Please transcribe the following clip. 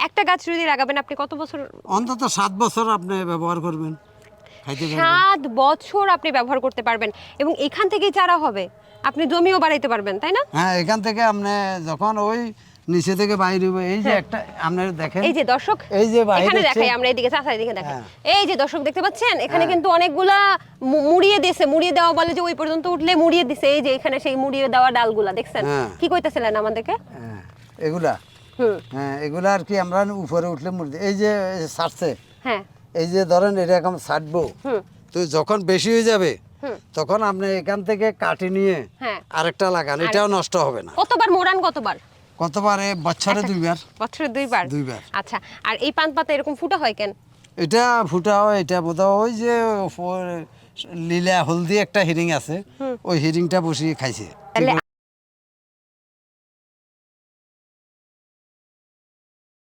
একটা গাছ যদি লাগাবেন আপনি কত বছর? অন্তত সাত বছর আপনি ব্যবহার করবেন সাত বছর আপনি ব্যবহার করতে পারবেন এবং এখান থেকেই চারা হবে। আপনি জমিও বাড়াইতে পারবেন তাই না? হ্যাঁ এখান থেকে আপনি যখন ওই নিচে থেকে বাইরে এই যে একটা আপনি দেখেন এই যে দর্শক এই যে এখানে দেখাই আমরা এদিকে চাচা এদিকে দেখাই হ্যাঁ। এই যে দর্শক দেখতে পাচ্ছেন? এখানে কিন্তু অনেকগুলা মুড়িয়ে দিয়েছে। মুড়িয়ে দেওয়া বলে যে ওই পর্যন্ত উঠলে মুড়িয়ে দিছে। এই যে এখানে সেই মুড়িয়ে দেওয়া ডালগুলা দেখছেন? হ্যাঁ। কি কইতেছিলেন আমাদেরকে? হ্যাঁ, এগুলা। হ্যাঁ এগুলা আর কি আমরা উপরে উঠলে মুড়ি এই যে ছাড়ছে হ্যাঁ। এই যে ধরেন এরকম ছাড়বো হুম। তো যখন বেশি হয়ে যাবে তখন আপনি এখান থেকে কাটি নিয়ে হ্যাঁ। আরেকটা লাগান এটাও নষ্ট হবে না। কতবার মোড়ান কতবার? কতবার? বছরে দুইবার। বছরে দুইবার? দুইবার। আচ্ছা আর এই পান পাতা এরকম ফুটা হয় কেন? এটা ফুটা হয় এটা বোধ ওই যে লীলা হলদি একটা হিরিং আছে। ওই হিরিংটা বসিয়ে খাইছে।